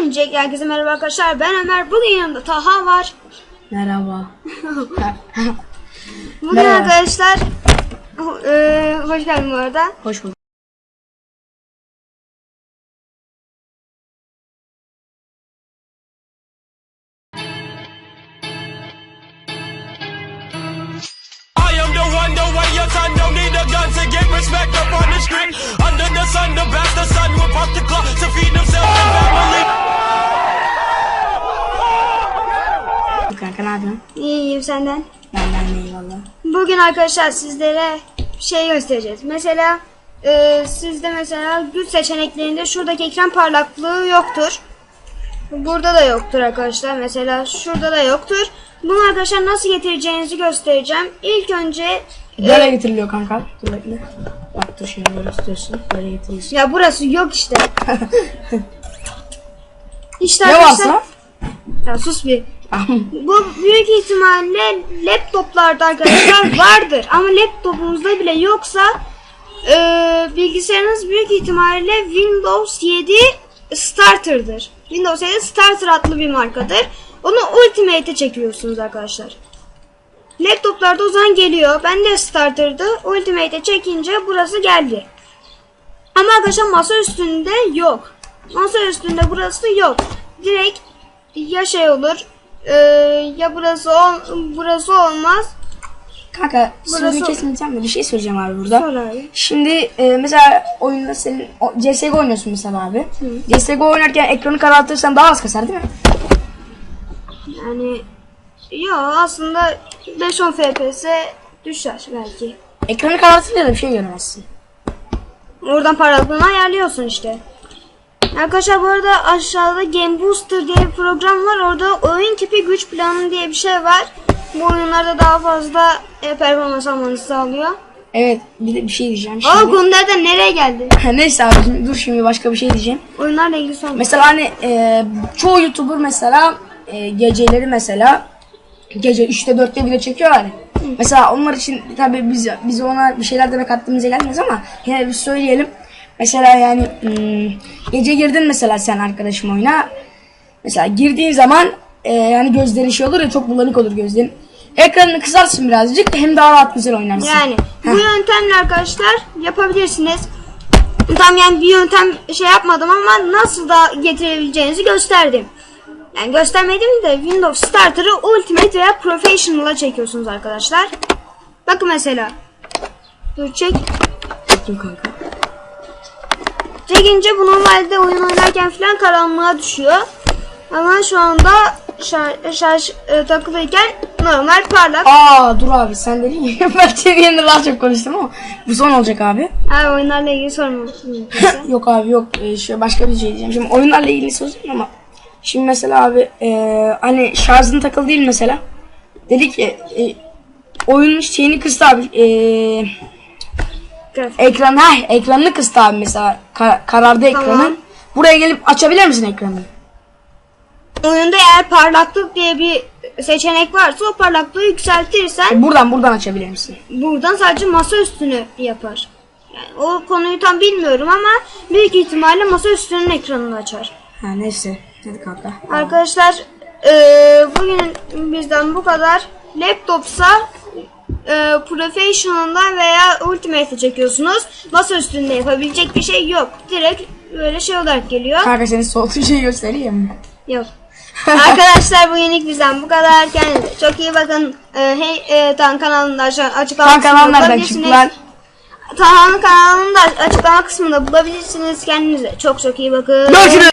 Öncelikle herkese merhaba arkadaşlar. Ben Ömer. Bugün yanımda Taha var. Merhaba. Bugün Merhaba. arkadaşlar e, hoş geldin bu arada. Hoş bulduk. I am the one, the way Kanka ne yapıyorsun? İyiyim senden. Benden de eyvallah. Bugün arkadaşlar sizlere şey göstereceğiz. Mesela e, sizde mesela güç seçeneklerinde şuradaki ekran parlaklığı yoktur. Burada da yoktur arkadaşlar. Mesela şurada da yoktur. Bunu arkadaşlar nasıl getireceğinizi göstereceğim. İlk önce Böyle getiriliyor kanka. Dur bekle. Bak dur şimdi böyle tutuyorsun. Böyle getiriyorsun. ya burası yok işte. İşte ne arkadaşlar. varsa? Ya sus bir. Bu büyük ihtimalle laptoplarda arkadaşlar vardır. Ama laptopunuzda bile yoksa e, bilgisayarınız büyük ihtimalle Windows 7 Starter'dır. Windows 7 Starter adlı bir markadır. Onu Ultimate'e çekiyorsunuz arkadaşlar. Laptoplarda o zaman geliyor. Ben de Starter'dı. Ultimate'e çekince burası geldi. Ama arkadaşlar masa üstünde yok. Masa üstünde burası yok. Direkt ya şey olur e, ya burası ol, burası olmaz. Kanka sözünü Burası- kesmeyeceğim de bir şey söyleyeceğim abi burada. Sor abi. Şimdi e, mesela oyunda senin o, CSGO oynuyorsun mesela abi. CSGO oynarken ekranı karartırsan daha az kasar değil mi? Yani yo aslında 5-10 FPS düşer belki. Ekranı karartınca da bir şey göremezsin. Oradan parlaklığını ayarlıyorsun işte. Arkadaşlar bu arada aşağıda Game Booster diye bir program var. Orada oyun tipi güç planı diye bir şey var. Bu oyunlarda daha fazla e, performans almanızı sağlıyor. Evet bir de bir şey diyeceğim Aa şimdi. konu nereden nereye geldi? Neyse abi şimdi, dur şimdi başka bir şey diyeceğim. Oyunlarla ilgili sorun. Mesela hani e, çoğu YouTuber mesela e, geceleri mesela gece 3'te 4'te bile çekiyorlar. ya. Mesela onlar için tabii biz biz ona bir şeyler demek haddimize gelmez ama yine bir söyleyelim. Mesela yani hmm, gece girdin mesela sen arkadaşım oyuna. Mesela girdiğin zaman e, yani gözlerin şey olur ya çok bulanık olur gözlerin. Ekranını kısarsın birazcık hem daha rahat güzel oynarsın. Yani bu yöntemle arkadaşlar yapabilirsiniz. Tam yani bir yöntem şey yapmadım ama nasıl da getirebileceğinizi gösterdim. Yani göstermedim de Windows Starter'ı Ultimate veya Professional'a çekiyorsunuz arkadaşlar. Bakın mesela. Dur çek. Bakayım kanka. Çekince bu normalde oyun oynarken falan karanlığa düşüyor. Ama şu anda şarj, şarj e, takılıyken normal parlak. Aa dur abi sen dedin ya ben yanında daha çok konuştum ama bu son olacak abi. Ha, oyunlarla ilgili sorma. yok abi yok ee, şu başka bir şey diyeceğim. Şimdi oyunlarla ilgili soracağım ama şimdi mesela abi ee, hani şarjın takılı değil mesela. Dedik ki ee, oyunun şeyini kıstı abi. Ee, Ekran ha ekranını kıstı abi mesela Ka- karardı ekranın. Tamam. Buraya gelip açabilir misin ekranı? Oyunda eğer parlaklık diye bir seçenek varsa o parlaklığı yükseltirsen E, buradan buradan açabilir misin? buradan sadece masa üstünü yapar. Yani o konuyu tam bilmiyorum ama büyük ihtimalle masa üstünün ekranını açar. Ha neyse. Hadi kanka. Arkadaşlar eee, bugün bizden bu kadar. Laptopsa eee Professional'dan veya Ultimate'e çekiyorsunuz. Masa üstünde yapabilecek bir şey yok. Direkt böyle şey olarak geliyor. Kanka senin soğutucu şeyi göstereyim mi? Yok. Arkadaşlar bu yenik bizden bu kadar. Kendinize çok iyi bakın. Ee, hey e, Tan kanalında aşağı açıklama Kan kanal kısmında nereden çıktı bulabilirsiniz. lan? Kanalında açıklama kısmında bulabilirsiniz. Kendinize çok çok iyi bakın. Görüşürüz.